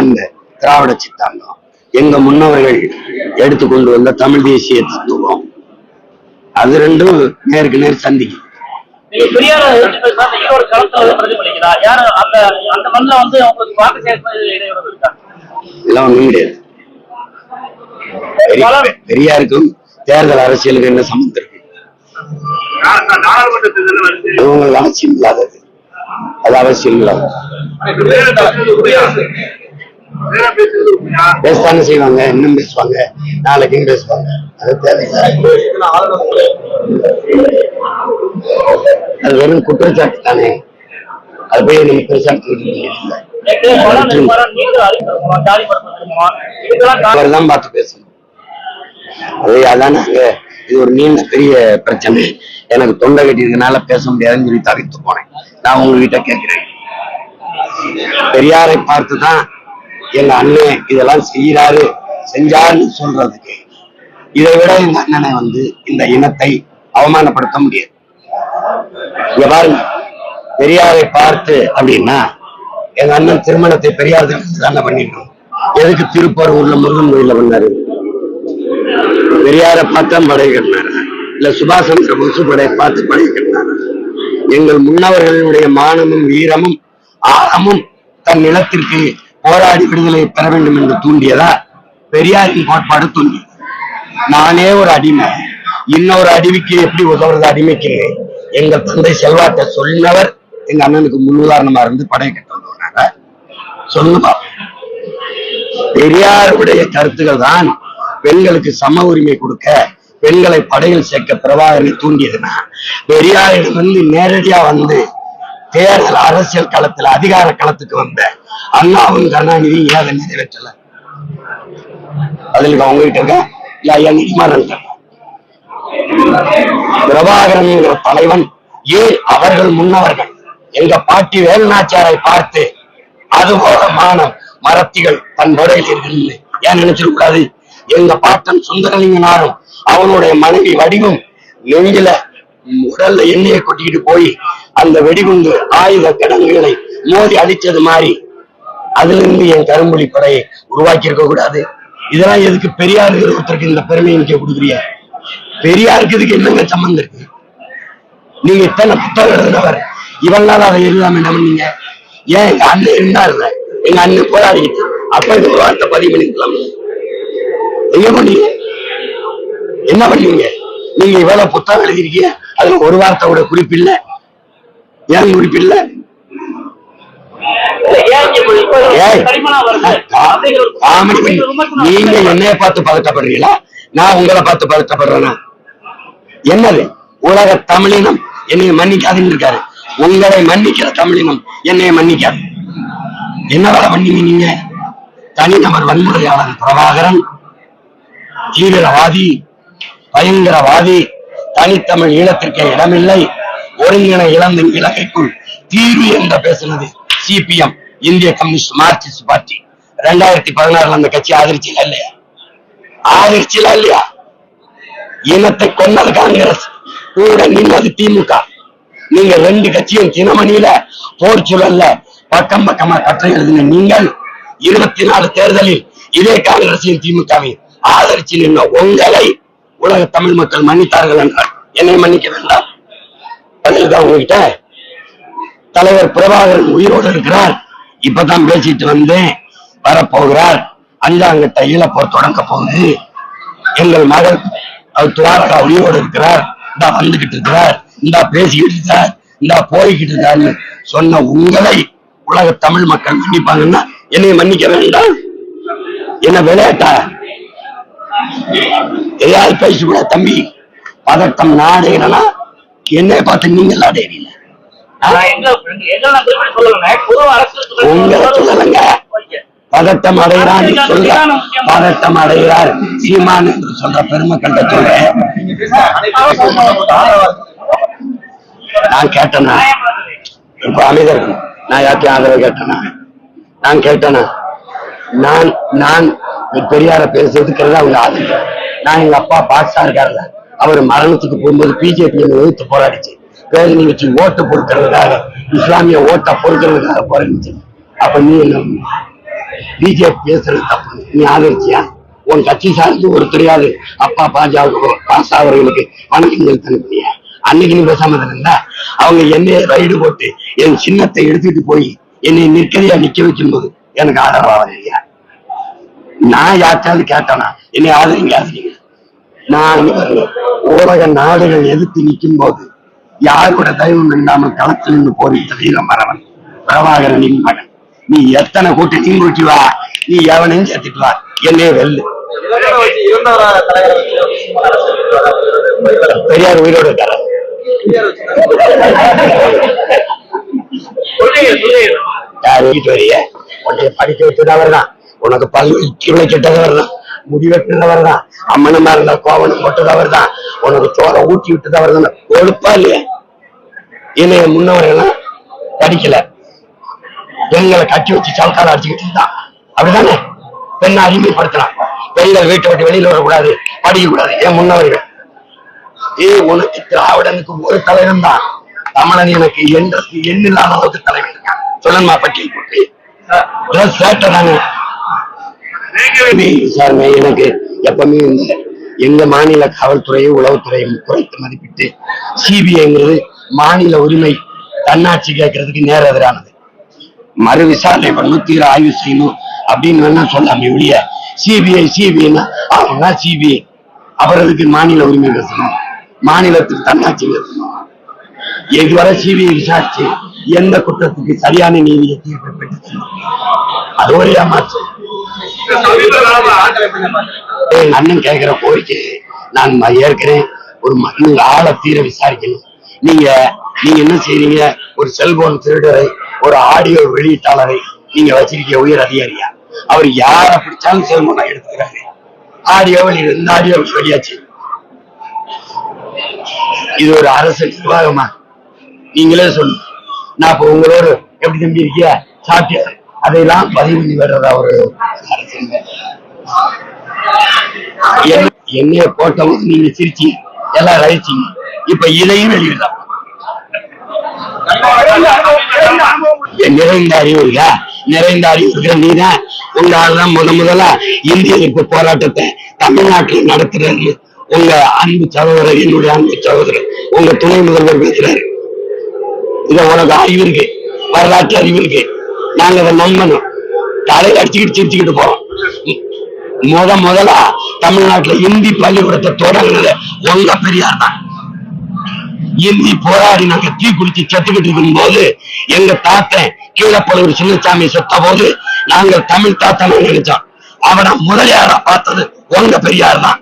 இந்த திராவிட சித்தாந்தம். எங்க முன்னவர்கள் எடுத்துக்கொண்டு வந்த தமிழ் தேசிய தத்துவம். அது ரெண்டும் நேருக்கு நேர் சந்திக்கும். இதெல்லாம் ஒண்ணும் கிடையாது. பெரியாருக்கும் தேர்தல் அரசியலுக்கு என்ன சம்மந்தம் இருக்கு? இவங்களுக்கு அவசியம் இல்லாதது. அது அவசியம் இல்லாதது. பேசத்தானே செய்வாங்க இன்னும் பேசுவாங்க நாளைக்கும் பேசுவாங்க. அது தேவையில்லை. அது வெறும் குற்றச்சாட்டு தானே. அது போய் நீங்க பெருசா தான் பார்த்து பேசணும். அது அதான் நாங்க இது ஒரு நீண்ட பெரிய பிரச்சனை. எனக்கு தொண்டை கட்டியிருக்கனால பேச முடியாதுன்னு சொல்லி தவிர்த்து போனேன். நான் உங்ககிட்ட கேட்கிறேன். பெரியாரை பார்த்து தான் எங்க அண்ணன் இதெல்லாம் செய்யறாரு செஞ்சாருன்னு சொல்றதுக்கு இதை விட எங்க அண்ணனை வந்து இந்த இனத்தை அவமானப்படுத்த முடியாது. இங்க பாருங்க பெரியாரை பார்த்து அப்படின்னா எங்க அண்ணன் திருமணத்தை பெரியார் தானே பண்ணிட்டோம். எதுக்கு திருப்பரூர்ல முருகன் கோயில பண்ணாரு? பெரியாரை பார்த்தா படை கட்டினாரு? இல்ல சுபாஷ் சந்திர போஸ் படை பார்த்து படை கட்டினாரு? எங்கள் முன்னவர்களுடைய மானமும் வீரமும் ஆழமும் தன் நிலத்திற்கு போராடி விடுதலை பெற வேண்டும் என்று தூண்டியதா பெரியாரின் கோட்பாடு தூண்டியது நானே ஒரு அடிமை. இன்னொரு அடிமைக்கு எப்படி உதவுறது அடிமைக்கு? எங்கள் தந்தை செல்வாட்ட சொன்னவர் எங்க அண்ணனுக்கு முன்னுதாரணமா இருந்து படையை கட்ட உதவுனாங்க சொல்லுமா பெரியாருடைய கருத்துக்கள் தான் பெண்களுக்கு சம உரிமை கொடுக்க பெண்களை படையில் சேர்க்க பிரபாகரனை தூண்டியதுன்னா பெரியாரிடம் வந்து நேரடியா வந்து தேர்தல் அரசியல் களத்துல அதிகார களத்துக்கு வந்த அண்ணாவும் கருணாநிதி ஏன் அதை நிறைவேற்றல? அதுல அவங்ககிட்ட இருக்க? இல்ல ஐயா நிதிமாறன் பிரபாகரன் என்கிற தலைவன் ஏன் அவர்கள் முன்னவர்கள்? எங்க பாட்டி வேலுநாச்சியாரை பார்த்து அதுபோல மானம் மரத்திகள் தன் உடையில் இருக்கிறது ஏன் நினைச்சிருக்காது எங்க பாட்டன் சுந்தரலிங்கனாரும் அவனுடைய மனைவி வடிவும் நெஞ்சில உடல்ல எண்ணெயை கொட்டிக்கிட்டு போய் அந்த வெடிகுண்டு ஆயுத கிடங்குகளை மோதி அடிச்சது மாதிரி அதுல இருந்து என் கரும்புலி படையை உருவாக்கி இருக்க கூடாது. இதெல்லாம் எதுக்கு பெரியார் ஒருத்தருக்கு இந்த பெருமையை நீங்க கொடுக்குறீங்க? பெரியாருக்கு இதுக்கு என்னங்க சம்பந்தம் இருக்கு? நீங்க இத்தனை புத்தகம் எழுதினவர் இவெல்லாம் அதை எழுதாம என்ன பண்ணீங்க? ஏன் எங்க அண்ணன் இருந்தாருல எங்க அண்ணன் போராடிக்கிட்டு அப்ப இது ஒரு வார்த்தை பதிவு பண்ணிக்கலாம். எங்க பண்ணீங்க? என்ன பண்ணுவீங்க நீங்க இவ்வளவு புத்தகம் எழுதிருக்கீங்க அதுல ஒரு வார்த்தையோட குறிப்பு இல்ல ஏன் குறிப்பு இல்ல இல்ல, ஏன் இங்க இப்ப- இப்ப ஏய், தடிமனா வருது கா- அப்படிங்கிற ஒரு காமெடி பண்ணி விமர்சனம் நீங்க. என்னைய பார்த்து பதட்டப்படுறீங்களா? நான் உங்களை பார்த்து பதட்டப்படுறேனா? என்னது? உலக தமிழினம் என்னைய மன்னிக்காதுன்னு இருக்காரு. உங்களை மன்னிக்கிற தமிழினம் என்னைய மன்னிக்காது. என்ன வேலை பண்ணீங்க நீங்க? தனிநபர் வன்முறையாளர் பிரபாகரன் தீவிரவாதி பயங்கரவாதி தனித்தமிழ் ஈழத்திற்கே இடமில்லை ஒருங்கிணை இழந்த இலங்கைக்குள் தீர்வு என்ற பேசுனது சிபிஎம் இந்திய கம்யூனிஸ்ட் மார்க்சிஸ்ட் பார்ட்டி. ரெண்டாயிரத்தி பதினாறுல அந்த கட்சி ஆதரிச்சுல இல்லையா? ஆதரிச்சுல இல்லையா? இனத்தை கொன்னது காங்கிரஸ். கூட நின்னது திமுக. நீங்க ரெண்டு கட்சியும் தினமணியில போர் சூழல்ல பக்கம் பக்கமா கற்றை எழுதின நீங்கள் இருபத்தி நாலு தேர்தலில் இதே காங்கிரசையும் திமுகவையும் ஆதரிச்சு நின்ன உங்களை உலக தமிழ் மக்கள் மன்னித்தார்கள் என்றால் என்னை மன்னிக்க வேண்டாம். பதில்தான் உங்ககிட்ட. தலைவர் பிரபாகரன் உயிரோடு இருக்கிறார். இப்பதான் பேசிட்டு வந்தேன் வரப்போகிறார். அஞ்சாங்கட்ட இழப்போ தொடங்க போகுது. எங்கள் மகள் துவாரகா உயிரோடு இருக்கிறார். இந்தா வந்துகிட்டு இருக்கிறார். இந்தா பேசிக்கிட்டு இருக்கார். இந்தா போய்கிட்டு இருக்காருன்னு சொன்ன உங்களை உலக தமிழ் மக்கள் மன்னிப்பாங்கன்னா என்னை மன்னிக்க வேண்டாம். என்ன விளையாட்டா? எதையாவது பேசிக்கூட தம்பி. பதட்டம் நாடுகிறனா என்னை பார்த்து நீங்கள் அடையறீங்க பதட்டம் அடைகிறான் சொல்ற பதட்டம் அடைகிறார். சீமான் என்று சொல்ற பெருமக்கண்ட சொல்றேன் நான் கேட்டேனா? இப்ப அமைதர் நான் யார்த்தையும் ஆதரவு கேட்டேனா? நான் கேட்டேனா? நான் நான் பெரியார பேசுறதுக்கு அவங்க ஆதரவு நான் எங்க அப்பா பாக்ஸா இருக்காருல்ல. அவர் மரணத்துக்கு போகும்போது பிஜேபி எதிர்த்து போராடிச்சு. பேரணி வச்சு ஓட்டு பொறுக்கிறதுக்காக இஸ்லாமிய ஓட்டை பொறுக்கிறதுக்காக போராடிச்சு அப்ப நீ என்ன பிஜேபி பேசுறது தப்பு. நீ ஆதரிச்சியா? உன் கட்சி சார்ந்து ஒருத்தரையாவது அப்பா பாஜக பாஸ் அவர்களுக்கு வணக்கம் செலுத்தினியா அன்னைக்கு நீ பேசாம இருந்தா அவங்க என்னைய ரைடு போட்டு என் சின்னத்தை எடுத்துட்டு போய் என்னை நிற்கதையா நிக்க வைக்கும் போது எனக்கு ஆதரவாக இல்லையா நான் யாருக்காவது கேட்டேனா? என்னை ஆதரிங்க ஆதரிங்க. நான் பாருங்க, உலக நாடுகள் எதிர்த்து நிற்கும் போது யாரோட தயவும் இல்லாமல் களத்தில் இருந்து போரிட்ட வீர மரவன் பிரபாகரனின் மகன். நீ எத்தனை கூட்டத்தையும் கூட்டி வா? நீ எவனையும் சேர்த்துட்டு வா. என்னே வெல்லு பெரியார் உயிரோடு தர யார் வீட்டு வரிய உன்னை படிக்க வச்சது தான். உனக்கு பல் கிளை அவர் தான். முடி வெட்டுறது அவர் தான். அம்மனமா இருந்தா போட்டது தான். உனக்கு சோறை ஊட்டி விட்டதவர் தான். கொழுப்பா இல்லையா? இளைய முன்னவர்கள்லாம் படிக்கல பெண்களை கட்டி வச்சு சவுக்கால அடிச்சுக்கிட்டு இருந்தான் அப்படிதானே? பெண்ணை அடிமைப்படுத்தலாம். பெண்கள் வீட்டை விட்டு வெளியில வரக்கூடாது. படிக்க கூடாது. என் முன்னவர்கள்? ஏ உனக்கு திராவிடனுக்கு ஒரு தலைவன் தான். தமிழன் எனக்கு என்றது எண்ணில்லாத அளவுக்கு தலைவன் இருக்கான். சொல்லணுமா பட்டியல் போட்டு. சேட்டை தானே? விசாரணை எனக்கு எப்பவுமே இந்த எங்க மாநில காவல்துறையும் உளவுத்துறையும் குறைத்து மதிப்பிட்டு சிபிஐங்கிறது மாநில உரிமை தன்னாட்சி கேட்கறதுக்கு நேர எதிரானது. மறு விசாரணை பண்ணணும் தீர ஆய்வு செய்யணும் அப்படின்னு வேணா சொல்லாமே ஒழிய சிபிஐ சிபிஐனா அவனா சிபிஐ அவர்களுக்கு மாநில உரிமை பேசணும் மாநிலத்துக்கு தன்னாட்சி பேசணும் இதுவரை சிபிஐ விசாரிச்சு எந்த குற்றத்துக்கு சரியான நீதியை தீர்ப்பு பெற்று அது ஒரு ஏமாற்று அண்ணன் கேட்கிற கோரிக்கை நான் ஏற்கனவே ஒரு ம- ஆளை தீர விசாரிக்கணும். நீங்க நீங்க என்ன செய்றீங்க? ஒரு செல்போன் திருடரை ஒரு ஆடியோ வெளியீட்டாளரை நீங்க வச்சிருக்க உயர் அதிகாரியா? அவர் யார பிடிச்சாலும் செல்போனை எடுத்துக்கிறாரு. ஆடியோ இந்த ஆடியோ வெளியாச்சு. இது ஒரு அரசு நிர்வாகமா? நீங்களே சொல்லுங்க நான் இப்ப உங்களோட எப்படி தம்பி இருக்கிய? சாப்பிட்டியா? அதையெல்லாம் பதிவு பண்ணி வர்றதா ஒரு அரசியல் என்னைய போட்டவங்க நீங்க சிரிச்சீங்க. எல்லாம் ரசிச்சீங்க. இப்ப இதையும் வெளியிடலாம் என் நிறைந்த அறிவு இருக்கா நிறைந்த அறிவு இருக்கிற நீதான் உங்க ஆள்தான் முத முதலா இந்திய எதிர்ப்பு போராட்டத்தை தமிழ்நாட்டில் நடத்துறாரு உங்க அன்பு சகோதரர் என்னுடைய அன்பு சகோதரர் உங்க துணை முதல்வர் பேசுறாரு. இத உனக்கு அறிவு இருக்கு வரலாற்று அறிவு இருக்கு. நாங்க அதை நம்பணும். தலையை அடிச்சுக்கிட்டு சிரிச்சுக்கிட்டு போறோம். முத முதலா தமிழ்நாட்டுல இந்தி பள்ளிக்கூடத்தை தொடங்குனது உங்க பெரியார் தான். இந்தி போராடி நாங்க தீ குளிச்சு செத்துக்கிட்டு இருக்கும் போது எங்க தாத்தன் கீழப்பழுவூர் சின்னசாமி செத்த போது நாங்கள் தமிழ் தாத்தனை நினைச்சோம். அவனை முதலியார பார்த்தது உங்க பெரியார் தான்.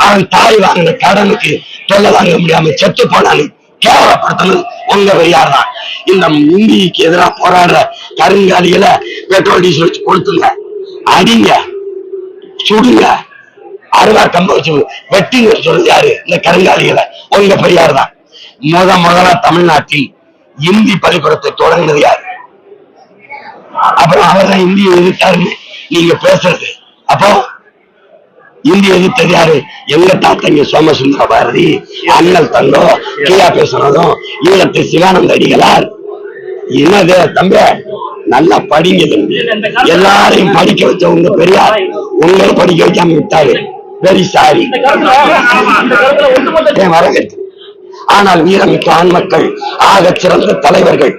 அவன் தாய் வாங்கின கடனுக்கு தொல்லை வாங்க முடியாம செத்து போனான்னு கேவலப்படுத்தினது உங்க பெரியார் தான். இந்த இந்திக்கு எதிராக போராடுற கருங்காலிகளை பெட்ரோல் டீசல் வச்சு கொடுத்துங்க அடிங்க. சுடுங்க. அருவா கம்ப வச்சு வெட்டிங்க சொல்றது யாரு? இந்த கருங்காலிகளை. உங்க பெரியார் தான். முத முதலா தமிழ்நாட்டில் இந்தி பள்ளிக்கூடத்தை தொடங்கினது யாரு? அப்புறம் அவர் தான் இந்தியை எதிர்த்தாருன்னு நீங்க பேசுறது. அப்போ இந்தி எதிர்த்தது யாரு? எங்க தாத்தங்க சோமசுந்தர பாரதி அண்ணல் தங்கோ கியா பேசுனதும் ஈழத்து சிவானந்த அடிகளார் என்னது தம்பி? நல்லா படிங்க எல்லாரையும் படிக்க வச்ச உங்க பெரியார் உங்களை படிக்க வைக்காம விட்டாரு. வெரி சாரி வரவேற்று ஆனால் வீரமிக்க ஆண் மக்கள் ஆக சிறந்த தலைவர்கள்.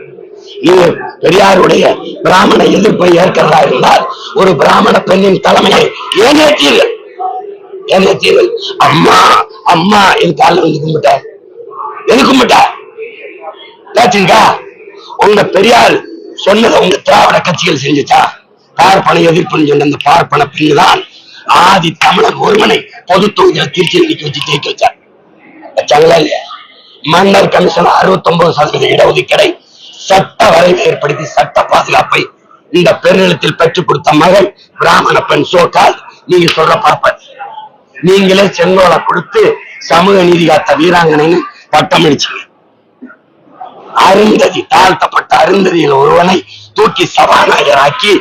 இது பெரியாருடைய பிராமண எதிர்ப்பை ஏற்கிறதா இருந்தால் ஒரு பிராமண பெண்ணின் தலைமையை ஏனேற்றீர்கள் ஏனேற்றீர்கள் அம்மா அம்மா என் காலில் வந்து கும்பிட்டார் எது கும்பிட்டார் கேட்டீங்க உங்க பெரியார் சொன்னதை உங்க திராவிட கட்சிகள் செஞ்சுச்சா? பார்ப்பன எதிர்ப்புன்னு சொன்ன அந்த பார்ப்பன பெண்ணு தான் ஆதி தமிழர் ஒருவனை பொது தொகுதியில திருச்சி நிக்க வச்சு ஜெயிக்க வச்சார் வச்சாங்களா இல்லையா? மன்னர் கமிஷன் அறுபத்தி ஒன்பது சதவீத இடஒதுக்கீடை சட்ட வரைவு ஏற்படுத்தி சட்ட பாதுகாப்பை இந்த பெருநிலத்தில் பெற்றுக் கொடுத்த மகள் பிராமண பெண் சோக்கால் நீங்க சொல்ற பார்ப்ப நீங்களே செங்கோலை கொடுத்து சமூக நீதி காத்த வீராங்கனைன்னு பட்டம் அடிச்சீங்க. அருந்ததி தாழ்த்தப்பட்ட அருந்ததியில் ஒருவனை தூக்கி சபாநாயகர் ஆக்கி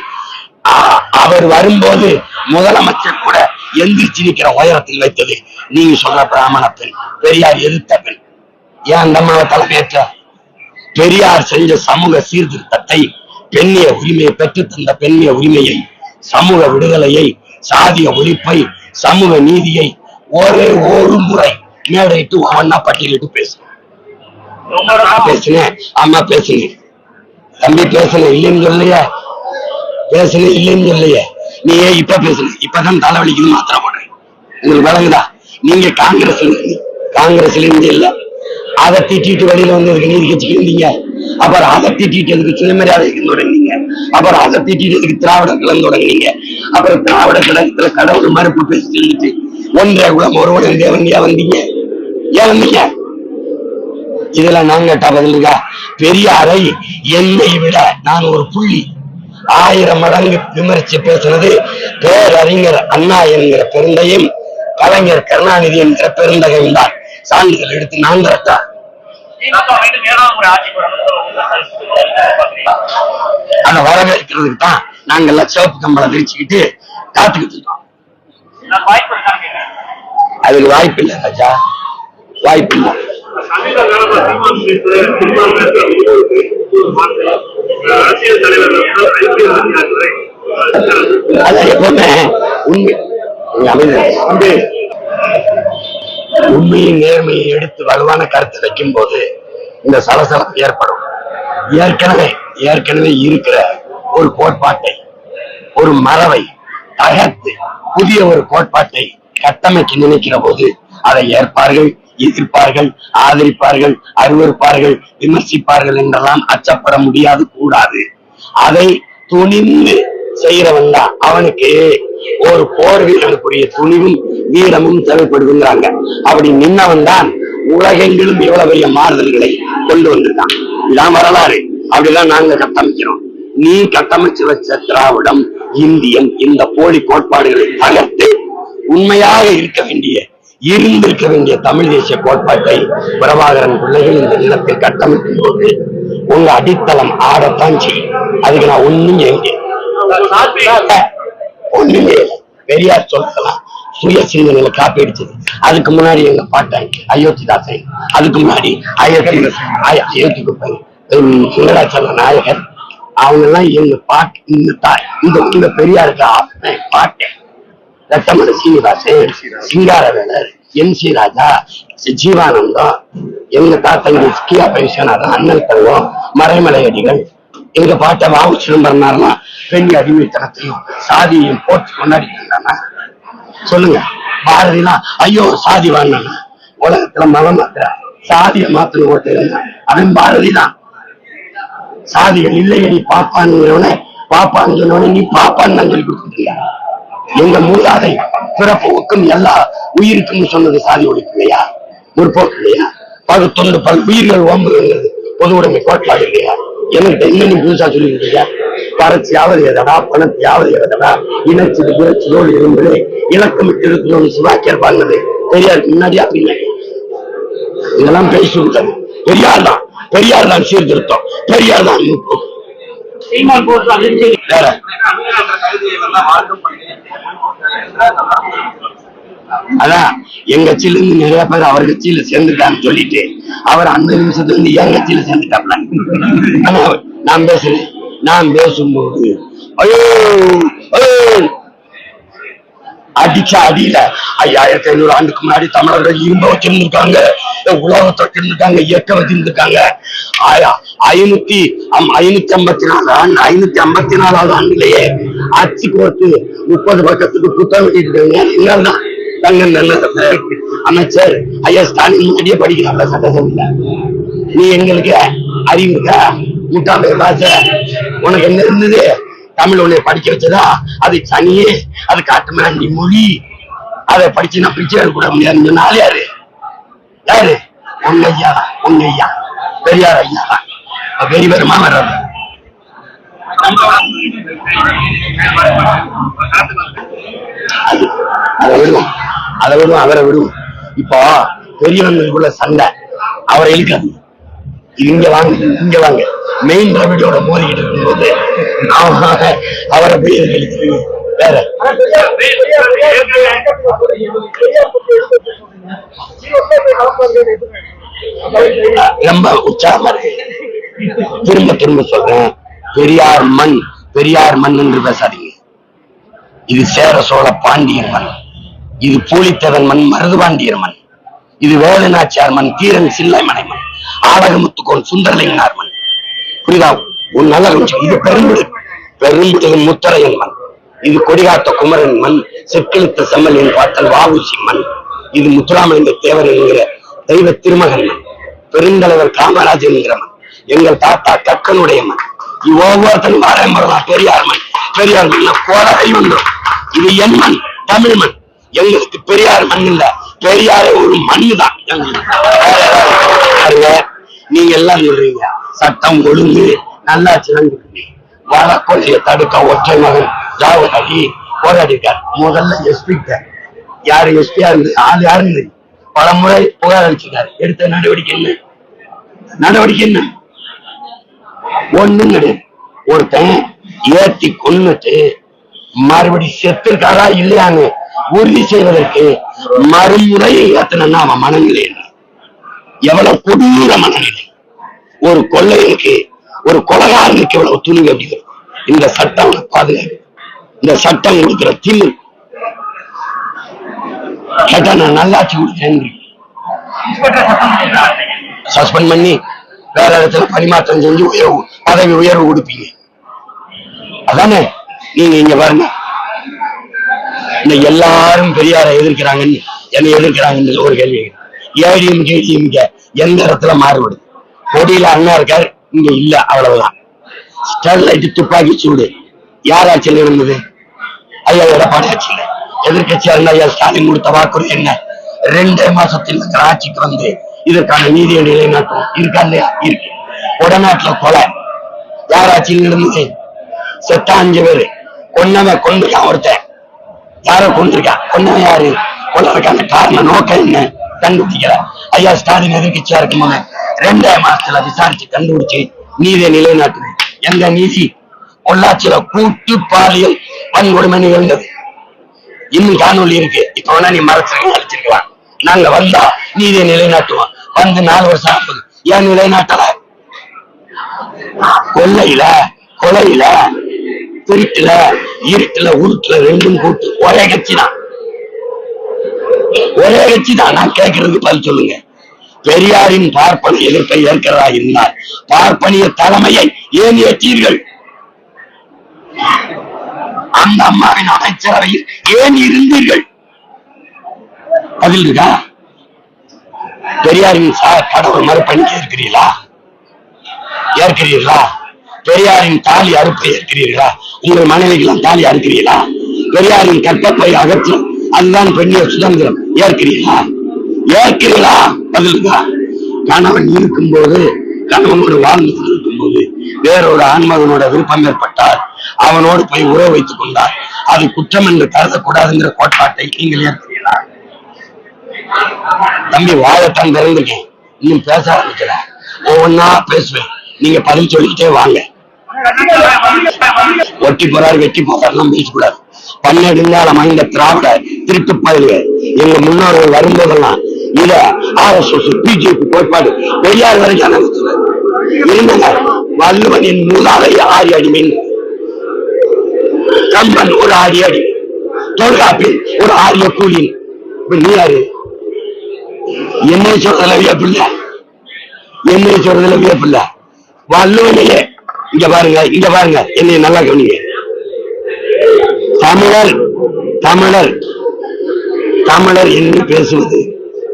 அவர் வரும்போது முதலமைச்சர் கூட எந்திரிச்சு நிக்கிற உயரத்தில் வைத்தது. நீங்க சொல்ற பிராமண பெண் பெரியார் எதிர்த்த பெண் ஏன் அந்த அம்மாவை தலைமையேற்ற? பெரியார் செஞ்ச சமூக சீர்திருத்தத்தை பெண்ணிய உரிமையை பெற்று தந்த பெண்ணிய உரிமையை சமூக விடுதலையை சாதிய ஒழிப்பை சமூக நீதியை ஒரே ஒரு முறை மேடையிட்டு ஒவ்வொன்னா பட்டியலிட்டு பேசுனேன் பேசினேன் பேசுனேன் அம்மா பேசினேன். தம்பி பேசுனேன் இல்லைன்னு சொல்லையே பேசுனேன் இல்லைன்னு சொல்லையே நீ ஏன் இப்ப பேசுன இப்பதான் தலைவலிக்குது மாத்திரை போடுறேன். உங்களுக்கு விளங்குதா? நீங்க காங்கிரஸ்ல இருந்து காங்கிரஸ்ல இருந்து இல்ல. அதை திட்டிட்டு வெளியில வந்து இதுக்கு நீதி கட்சிக்கு இருந்தீங்க அப்புறம் அதை திட்டிட்டு எதுக்கு சுயமரியாதைக்கு தொடங்கினீங்க? அப்புறம் அதை திட்டிட்டு எதுக்கு திராவிட கலந்து தொடங்கினீங்க? அப்புறம் திராவிட கழகத்துல கடவுள் மறுப்பு பேசிட்டு இருந்துச்சு. ஒன்றே குலம் ஒருவன் தேவன். வந்தீங்க? ஏன் வந்தீங்க? இதுல நான் கேட்டா பதில் இருக்கா? பெரியாரை என்னை விட நான் ஒரு புள்ளி. ஆயிரம் மடங்கு விமர்சி பேசுனது பேரறிஞர் அண்ணா என்கிற பெருந்தையும் கலைஞர் கருணாநிதி என்கிற பெருந்தகையும் தான். சான்றிதழ் எடுத்து வரணும்னு பாக்குறீங்களா அதை வரவேற்கிறதுக்கு தான் நாங்க எல்லாம் சிவப்பு கம்பளம் விரிச்சுக்கிட்டு காத்துக்கிட்டு இருக்கோம். அதுக்கு வாய்ப்பு இல்லை ராஜா. வாய்ப்பு இல்லை. அது எப்பவுமே உண்மை. நீங்க உண்மையை நேர்மையை எடுத்து வலுவான கருத்து வைக்கும் போது இந்த சலசலம் ஏற்படும். ஏற்கனவே ஏற்கனவே இருக்கிற ஒரு கோட்பாட்டை ஒரு மரபை தகர்த்து புதிய ஒரு கோட்பாட்டை கட்டமைக்க நினைக்கிற போது அதை ஏற்பார்கள் எதிர்ப்பார்கள் ஆதரிப்பார்கள் அருவருப்பார்கள் விமர்சிப்பார்கள் என்றெல்லாம் அச்சப்பட முடியாது கூடாது. அதை துணிந்து செய்யறவன் தான். அவனுக்கு ஒரு போர் வீரனுக்குரிய துணிவும் வீரமும் தேவைப்படுதுங்கிறாங்க. அப்படி நின்னவன் தான் உலகெங்கிலும் இவ்வளவு பெரிய மாறுதல்களை கொண்டு வந்திருக்கான். இதான் வரலாறு. அப்படிலாம் நாங்க கட்டமைக்கிறோம். நீ கட்டமைச்சு வச்ச திராவிடம் இந்தியம் இந்த போலி கோட்பாடுகளை தகர்த்து உண்மையாக இருக்க வேண்டிய இருந்திருக்க வேண்டிய தமிழ் தேசிய கோட்பாட்டை பிரபாகரன் பிள்ளைகள் இந்த நிலத்தில் கட்டமைக்கும் போது உங்க அடித்தளம் ஆடத்தான் செய்யும். அதுக்கு நான் ஒண்ணும் எங்க ஒண்ணும் செய்யல பெரியார் சொல்லலாம் சுய சிந்தனையில காப்பி அடிச்சது. அதுக்கு முன்னாடி எங்க பாட்டன் அயோத்திதாசன் அதுக்கு முன்னாடி அயோத்தி அயோத்தி குப்பை சுந்தராச்சல நாயகர் அவங்க எல்லாம் எங்க பாட்டு இந்த தாய் இந்த இந்த பெரியாருக்கு ஆப்பேன் பாட்டேன் ரத்தமணி சீனிவாசன் சிங்காரவேலர் என் சி ராஜா ஜீவானந்தம் எங்க தாத்தங்க ஸ்கியா பைசனாதான் அண்ணன் தங்கம் மறைமலையடிகள் எங்க பாட்ட வாவு சிதம்பரனாரெல்லாம் பெண் அடிமைத்தனத்தையும் சாதியையும் போட்டு கொண்டாடிட்டு இருந்தானா சொல்லுங்க. பாரதிலாம் ஐயோ சாதி வாங்கினா உலகத்துல மதம் மாத்திர சாதிய மாத்தணும் ஓட்டு இருந்தான் அவன் பாரதி தான் சாதிகள் இல்லையே நீ பாப்பான்னு பாப்பான்னு சொன்னவனே நீ பாப்பான்னு நான் சொல்லி கொடுத்துருக்கியா? எங்க மூதாதை பிறப்புக்கும் எல்லா உயிருக்கும் சொன்னது சாதி ஒழிப்பு இல்லையா முற்போக்கு இல்லையா? பகுத்தொன்று பல உயிர்கள் ஓம்புங்கிறது பொது உடைமை கோட்பாடு இல்லையா? என்கிட்ட என்ன நீ புதுசா சொல்லிருக்கீங்க பறச்சியாவது எதடா பணத்தையாவது எதடா இனச்சது புரட்சியோடு இருந்தது இலக்கமிட்டு இருக்கணும்னு சிவாக்கியர் பாடினது. பெரியாருக்கு முன்னாடியா பின்னாடி? இதெல்லாம் பேசிவிட்டது பெரியார் தான். பெரியார் தான் சீர்திருத்தம். பெரியார் தான் வேற. அதான் எங்க கட்சியில இருந்து நிறைய பேர் அவர் கட்சியில சேர்ந்துட்டான்னு சொல்லிட்டு அவர் அந்த நிமிஷத்துல இருந்து என் கட்சியில சேர்ந்துட்டாப்ல. ஆனா நான் பேசுறேன். நான் பேசும்போது ஐயோ அடிச்ச அடியில ஐயாயிரத்தி ஐநூறு ஆண்டுக்கு முன்னாடி தமிழர்கள் இரும்ப வச்சிருந்திருக்காங்க உலகத்தை வச்சிருந்திருக்காங்க இயக்க வச்சிருந்திருக்காங்க ஆயா- ஐநூத்தி ஐநூத்தி ஐம்பத்தி நாலு ஆண்டு ஐநூத்தி ஐம்பத்தி நாலாவது ஆண்டுலயே அச்சு போட்டு முப்பது பக்கத்துக்கு புத்தகம் எழுதிருக்காங்க என்னால் தான் தங்க நல்ல அமைச்சர் ஐயா ஸ்டாலின் முன்னாடியே படிக்கிறாங்க சட்டசபையில. நீ எங்களுக்கு அறிவு இருக்கா? முட்டாள பாச உனக்கு என்ன இருந்தது? தமிழ் உன்னை படிக்க வச்சதா? அது சனியே அது காட்டுமிராண்டி மொழி. அதை படிச்சு நான் பிச்சை கூட முடியாதுன்னு நாள் யாரு? யாரு? உங்க ஐயா உங்க ஐயா. பெரியார் ஐயா தான். பெரிய பெருமா வர்றது அது அதை விடுவோம். அதை விடுவோம் அவரை விடுவோம். இப்போ பெரியவங்களுக்குள்ள சண்டை அவரை இழுக்காது. இங்க வாங்க இங்க வாங்க. மெயின் ரவிடியோட மோதிக்கிட்டு இருக்கும்போது அவன் அவரை போய் எதுக்கு வேற. ரொம்ப உற்சாகமா இருக்கு திரும்ப திரும்ப சொல்றேன். பெரியார் மண் பெரியார் மண் என்று பேசாதீங்க. இது சேர சோழ பாண்டியன் மண். இது பூலித்தேவன் மண் மருதுபாண்டியர் மண். இது வேலுநாச்சியார் மண் தீரன் சில்லைமலை மண். ஆடகமுத்துக்கோன் சுந்தரலிங்கனார் மண். புரியுதா? ஒரு நல்ல இது பெரும்புடு பெரும்புடு முத்தரையன் மண். இது கொடிகாத்த குமரன் மண். செற்கெழுத்த செம்மலின் பார்த்தல் வாவுசி மண். இது முத்துராமலிங்க தேவர் என்கிற தெய்வ திருமகன் மண். பெருந்தலைவர் காமராஜன் என்கிற மண். எங்கள் தாத்தா கக்கனுடைய மண். ஒவ்வொருத்தரும் ஒவ்வொருத்தரும் பாரம்பரியமா பெரியார் மண். பெரியார் மண் கோடை உண்டு. இது என் மண் தமிழ் மண். எங்களுக்கு பெரியார் மண் இல்ல. பெரியாரே ஒரு மண் தான் எங்களுக்கு. நீங்க எல்லாம் சொல்றீங்க. சட்டம் ஒழுங்கு நல்லா சிறந்து வழக்கொலையை தடுக்க ஒற்றை மகன் ராகுல் அலி போராடிட்டார். முதல்ல எஸ்பி யாரு எஸ்பியா இருந்து? ஆள் யாருன்னு பல முறை புகார் அளிச்சிருக்காரு. எடுத்த நடவடிக்கை என்ன? நடவடிக்கை என்ன? ஒண்ணும் கிடையாது. ஒருத்தன் ஏத்தி கொன்னுட்டு மறுபடி செத்துருக்காளா இல்லையான்னு உறுதி செய்வதற்கு மறுமுறை ஏத்தனா அவன் மனநிலை எவ்வளவு கொடூர மனநிலை. ஒரு கொள்ளையனுக்கு ஒரு கொலகாரனுக்கு எவ்வளவு துணிவு அப்படிங்கிறது இந்த சட்டம் அவனை பாதுகாக்கு இந்த சட்டம் கொடுக்கிற தீர்வு கேட்டா நான் நல்லாட்சி கொடுத்தேன் சஸ்பெண்ட் பண்ணி வேற இடத்துல பரிமாற்றம் செஞ்சு உயர்வு பதவி உயர்வு கொடுப்பீங்க. அதானே? நீங்க இங்க பாருங்க. இந்த எல்லாரும் பெரியாரை எதிர்க்கிறாங்கன்னு என்ன எதிர்க்கிறாங்கன்னு ஒரு கேள்வி ஏடிஎம் கேடிஎம் எந்த இடத்துல மாறுபடுது? கொடியில அண்ணா இருக்காரு இங்க இல்ல அவ்வளவுதான். ஸ்டெர்லைட் துப்பாக்கி சூடு யார் ஆட்சியில் இருந்தது? ஐயா எடப்பாடி ஆட்சியில். எதிர்கட்சியா இருந்த ஐயா ஸ்டாலின் கொடுத்த வாக்குறுதி என்ன? ரெண்டே மாசத்தில் ஆட்சிக்கு வந்து இதற்கான நீதியை நிலைநாட்டும் இருக்கா இல்லையா? இருக்கு. உடநாட்டுல கொலை. யாராச்சும் ஆட்சியில் இருந்தது அஞ்சு பேரு. கொன்னவன் கொண்டிருக்கான் ஒருத்தன். யாரோ கொண்டிருக்கான் கொன்னவன் யாரு? கொள்ளதுக்கான காரண நோக்கம் என்ன? கண்டுபிடிக்கிற ஐயா ஸ்டாலின் எதிர்கட்சியா இருக்கும்போது ரெண்டே மாசத்துல விசாரிச்சு கண்டுபிடிச்சு நீதியை நிலைநாட்டுது. எங்க நீதி? பொள்ளாச்சியில கூட்டு பாலியல் வன்கொடுமை நிகழ்ந்தது இன்னும் காணொலி இருக்கு. இப்ப வேணா நீ மறைச்சிருக்க அழிச்சிருக்கலாம் நாங்க வந்தா நீதியை நிலைநாட்டுவோம். வந்து நாலு வருஷம் ஆகுது. ஏன் நிலைநாட்டல கொல்லையில கொலையில திருட்டுல இருட்டுல உருட்டுல ரெண்டும் கூட்டு. ஒரே கட்சி தான். ஒரே கட்சி தான். நான் கேட்கறதுக்கு பதில் சொல்லுங்க. பெரியாரின் பார்ப்பன எதிர்ப்பை ஏற்கிறதா இருந்தால் பார்ப்பனிய தலைமையை ஏன் ஏற்றீர்கள்? அந்த அம்மாவின் அமைச்சரவையில் ஏன் இருந்தீர்கள்? பதில் இருக்கா? பெரியாரின் கடவுள் மறுப்பணிக்கு ஏற்கிறீர்களா? ஏற்கிறீர்களா? பெரியாரின் தாலி அறுப்பை ஏற்கிறீர்களா? உங்கள் மனைவிக்கெல்லாம் தாலி அறுக்கிறீர்களா? பெரியாரின் கற்பப்பை அகற்றும் அதுதான் பெண்ணிய சுதந்திரம். ஏற்கிறீர்களா? ஏற்கிறீர்களா? பதிலுங்க கணவன் இருக்கும்போது கணவனோடு வாழ்ந்து இருக்கும்போது வேறொரு ஆண்மகனோட விருப்பம் ஏற்பட்டால் அவனோடு போய் உறவு வைத்துக் கொண்டார் அது குற்றம் என்று கருதக்கூடாதுங்கிற கோட்பாட்டை நீங்கள் ஏற்கிறீர்களா தம்பி வாழத்தான் திறந்திருக்கேன் இன்னும் பேச ஆரம்பிக்கல ஒவ்வொன்னா பேசுவேன். நீங்க பதில் சொல்லிக்கிட்டே வாங்க. ஒட்டி போறாரு வெட்டி போறாருலாம் பேசக்கூடாது பன்னெடுங்காலம் அமைந்த திராவிட திருட்டு பதிவு எங்க முன்னோர்கள் வரும்போதெல்லாம் இத ஆர்எஸ்எஸ் பிஜேபி கோட்பாடு பெரியார் வரைக்கும் அனுபவிச்சது இருந்தாங்க வள்ளுவன் என் மூதாதை அடி மீன். கம்பன் ஒரு ஆடி அடி. தொல்காப்பில் ஒரு ஆரிய கூலின். இப்ப நீ யாரு? என்னை சொல்றதுல வியப்பில்ல என்னை சொல்றதுல வியப்பில்ல வள்ளுவனையே இங்க பாருங்க இங்க பாருங்க. என்னை நல்லா கவனிங்க. தமிழர் தமிழர். தமிழர் என்று பேசுவது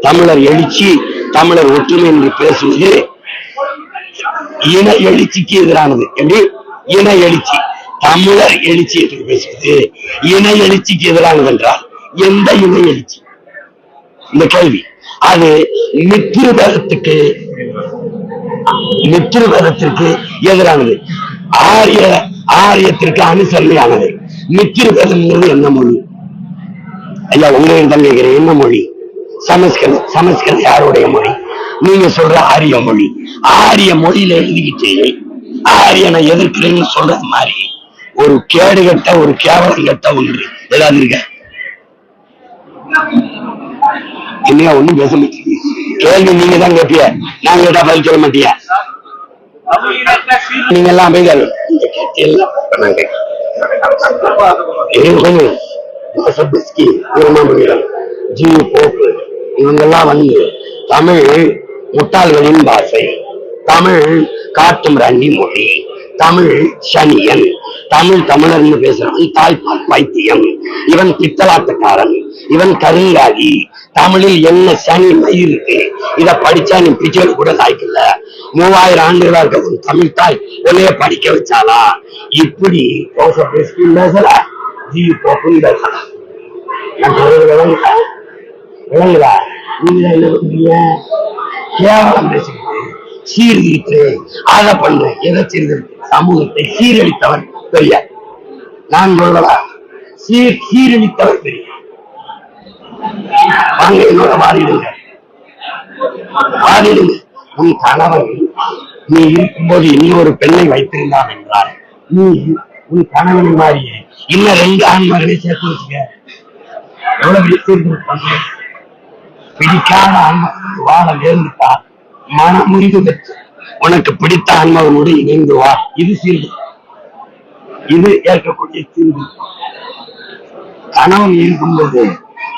தமிழர் எழுச்சி தமிழர் ஒற்றுமை என்று பேசுவது இன எழுச்சிக்கு எதிரானது. என்று இன எழுச்சி. தமிழர் எழுச்சி என்று பேசுவது இன எழுச்சிக்கு எதிரானது என்றால் எந்த இன எழுச்சி? இந்த கேள்வி. அது மித்திருபதத்துக்கு மித்திருபதத்திற்கு எதிரானது. ஆரிய ஆரியத்திற்கு அனுசரணையானது. மித்திருபதம்ங்கிறது என்ன மொழி? ஐயா உங்களையும் தான் கேட்கிறேன் என்ன மொழி? சமஸ்கிருதம் சமஸ்கிருதம் யாருடைய மொழி? நீங்க சொல்ற ஆரிய மொழி. ஆரிய மொழியில எழுதிக்கிட்டு ஆரியனை எதிர்க்கிறேன்னு சொல்றது மாதிரி. ஒரு கேடு கட்ட ஒரு கேவலம் கட்ட ஒன்று. ஏதாவது இருக்க? என்னையா ஒண்ணும் பேச மாட்டீங்க கேள்வி நீங்க தான் கேட்பிய நான் கேட்டா பதில் சொல்ல மாட்டியா. நீங்க எல்லாம் போய் ஜி இவங்கெல்லாம் வந்து தமிழ் முட்டாள்களின் பாஷை. தமிழ் காட்டும் ரண்டி மொழி. தமிழ் சனியன். தமிழ் தமிழர்னு பேசுறவன் தாய்ப்பால் பைத்தியம். இவன் பித்தலாட்டக்காரன். இவன் கருங்காலி. தமிழில் என்ன சனி மயிர் இருக்கு? இத படிச்சா நீ பிச்சை கூட லாய்க்கல மூவாயிரம் ஆண்டுகளா இருக்க தமிழ் தாய் உன்னைய படிக்க வச்சாலா இப்படி ஜோசப் பேசல. ஜி போப்புன்னு பேசல. நான் விளங்குதா விளங்குதா நீங்க என்ன பண்றீங்க? கேவலம் பேசிக்கிட்டு சீர்திருத்து அதை பண்ணு எதை சீர்திருத்து? சமூகத்தை சீரழித்தவன் பெரியார் நான் சொல்றதா சீர் சீரழித்தவன் பெரியார் வாங்க என்னோட வாதிடுங்க வாதிடுங்க உன் கணவன் நீ இருக்கும்போது இனி ஒரு பெண்ணை வைத்திருந்தான் என்றார் நீ உன் கணவன் மாதிரியே இன்னும் ரெண்டு ஆண் மகனை சேர்த்து வச்சுக்க. எவ்வளவு பெரிய பிடிக்காத ஆன்மகனோடு வாழ நேர்ந்துட்டா மன முறிவு பெற்று உனக்கு பிடித்த ஆன்மகனோடு இணைந்து வா. இது சீர்து இது ஏற்கக்கூடிய சீர்து கணவன் இருக்கும்போது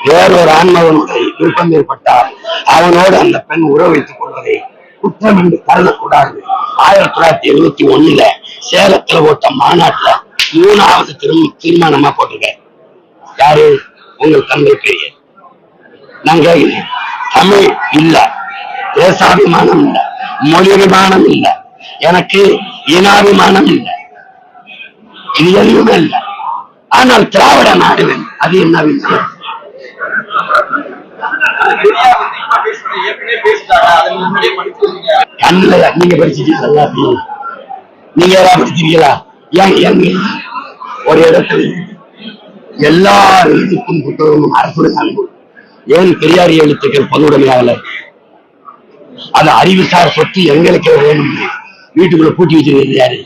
வேறொரு ஆன்மவனுடைய விருப்பம் ஏற்பட்டால் அவனோடு அந்த பெண் உறவு வைத்துக் கொள்வதை குற்றம் என்று கருதக்கூடாது. ஆயிரத்தி தொள்ளாயிரத்தி எழுபத்தி ஒண்ணுல சேலத்துல ஓட்ட மாநாட்டுல மூணாவது திரும் தீர்மானமா போட்டிருக்க யாரு? உங்கள் தந்தை பெரிய. நான் கேட்கிறேன். தமிழ் இல்ல. தேசாபிமானம் இல்ல. மொழியபிமானம் இல்ல. எனக்கு இனாபிமானம் இல்ல. இது எதுவுமே இல்ல. ஆனால் திராவிட நாடுகள் அது என்ன விஷயம் கண்ணுல நீங்க படிச்சிட்டீங்க நீங்க யாராவது படிச்சிருக்கீங்களா ஏன் ஏங்க? ஒரு இடத்துல எல்லா எழுத்துக்கும் புத்தகமும் அரசுடன் அன்பு ஏன் பெரியார் எழுத்துக்கள் பொதுவுடைமையாகல? அது அறிவுசார் சொத்து எங்களுக்கு வேணும்? வீட்டுக்குள்ள பூட்டி வச்சிருக்கிறது யாரு?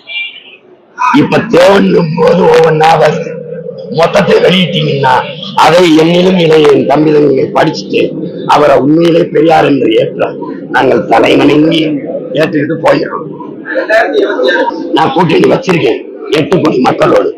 இப்ப தேவன் போது ஒவ்வொன்னா வருது மொத்தத்தை வெளியிட்டீங்கன்னா அதை என்னிலும் இணைய என் தம்பி தங்கிகள் படிச்சுட்டு அவரை உண்மையிலே பெரியார் என்று ஏற்ற நாங்கள் தலைவணங்கி ஏற்றுக்கிட்டு போயிடுறோம் நான் கூட்டிட்டு வச்சிருக்கேன். எட்டு கோடி மக்களோடு.